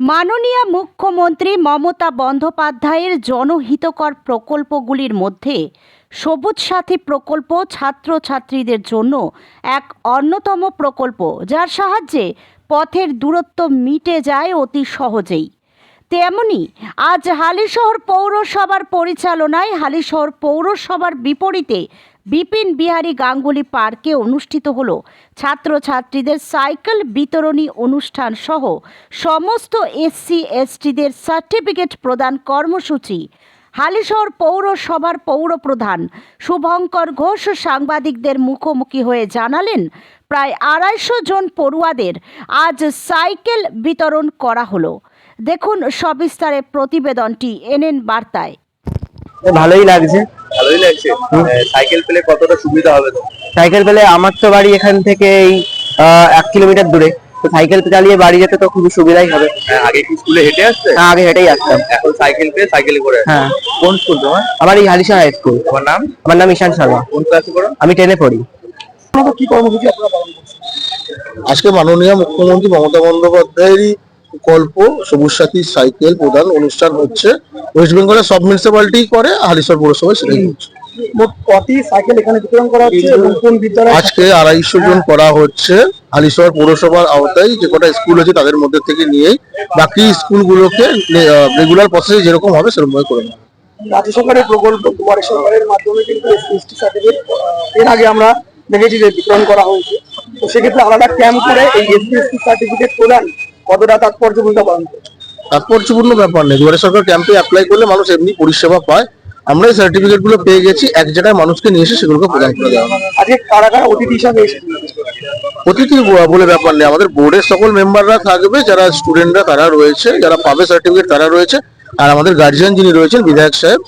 মাননীয় মুখ্যমন্ত্রী মমতা বন্দ্যোপাধ্যায়ের জনহিতকর প্রকল্পগুলির মধ্যে সবুজ সাথী প্রকল্প ছাত্রছাত্রীদের জন্য এক অন্যতম প্রকল্প, যার সাহায্যে পথের দূরত্ব মিটে যায় অতি সহজেই। তেমনি আজ হালিশহর পৌরসভার পরিচালনায় হালিশহর পৌরসভার বিপরীতে বিপিন বিহারী গাঙ্গুলি পার্কে অনুষ্ঠিত হলো। ছাত্রছাত্রীদের সাইকেল বিতরণী অনুষ্ঠান সহ সমস্ত এসসি, এসটিদের সার্টিফিকেট প্রদান কর্মসূচি। হালিশহর পৌরসভার পৌরপ্রধান শুভঙ্কর ঘোষ সাংবাদিকদের মুখোমুখি হয়ে জানালেন, প্রায় আড়াইশো জন পড়ুয়াদের আজ সাইকেল বিতরণ করা হলো। দেখুন সবিস্তারে প্রতিবেদনটি, এনএন বার্তায়। ভালোই লাগছে। ভালোই লাগছে। সাইকেল পেলে কতটা সুবিধা হবে সাইকেল পেলে আমার তো বাড়ি এখান থেকে এই এক কিলোমিটার দূরে। তো সাইকেল চালিয়ে বাড়ি যেতে তো খুবই সুবিধাই হবে। হ্যাঁ, আগে কি স্কুলে হেঁটে আসছে হ্যাঁ, আগে হেঁটেই আসতাম। এখন সাইকেল পেয়ে সাইকেলে করে হ্যাঁ। কোন স্কুল তোমার? আমার এই হালিশা হাই স্কুল তোমার নাম? আমার নাম ঈশান শর্মা। কোন ক্লাসে পড়ো? আমি টেনে পড়ি। আজকে মাননীয় মুখ্যমন্ত্রী মমতা বন্দ্যোপাধ্যায়েরই প্রকল্প সবুজ সাথী সাইকেল প্রদান অনুষ্ঠান হচ্ছে। ওয়েস্ট বেঙ্গলের সব মিউনিসিপালিটি করে হালিশহর পৌরসভায় সেটাই হচ্ছে। আজকে আড়াইশো জন করা হচ্ছে। হালিশহর পৌরসভার আওতায় যে কটা স্কুল আছে তাদের মধ্যে থেকে নিয়েই বাকি স্কুলগুলোকে রেগুলার প্রসেসে যেরকম হবে সেরকম ভাবে করে হবে। রাজ্য সরকারের প্রকল্প দুয়ারে সরকারের মাধ্যমে কিন্তু এসটি সার্টিফিকেট এর আগে আমরা দেখেছি যে বিতরণ করা হয়েছে। তো সেক্ষেত্রে আলাদা ক্যাম্প করে এই এসটি সার্টিফিকেট প্রদান কতটা তাৎপর্য ভূমিকা পালন তাৎপর্যপূর্ণ ব্যাপার নেই। দুয়ারে সরকার ক্যাম্পে অ্যাপ্লাই করলে মানুষ এমনি পরিষেবা পায়। আমরা এই সার্টিফিকেটগুলো পেয়ে গেছি এক জায়গায় মানুষকে নিয়ে এসে সেগুলোকে প্রদান করে দেওয়া। আজকে কারা কারা অতিথি হিসাবে অতিথি বলে ব্যাপার নেই। আমাদের বোর্ডের সকল মেম্বাররা থাকবে যারা স্টুডেন্টরা তারা রয়েছে যারা পাবে সার্টিফিকেট তারা রয়েছে। আর আমাদের গার্জিয়ান যিনি রয়েছেন বিধায়ক সাহেব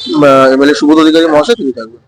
এমএলএ সুবোধ অধিকারী মহাশয় তিনি থাকবেন।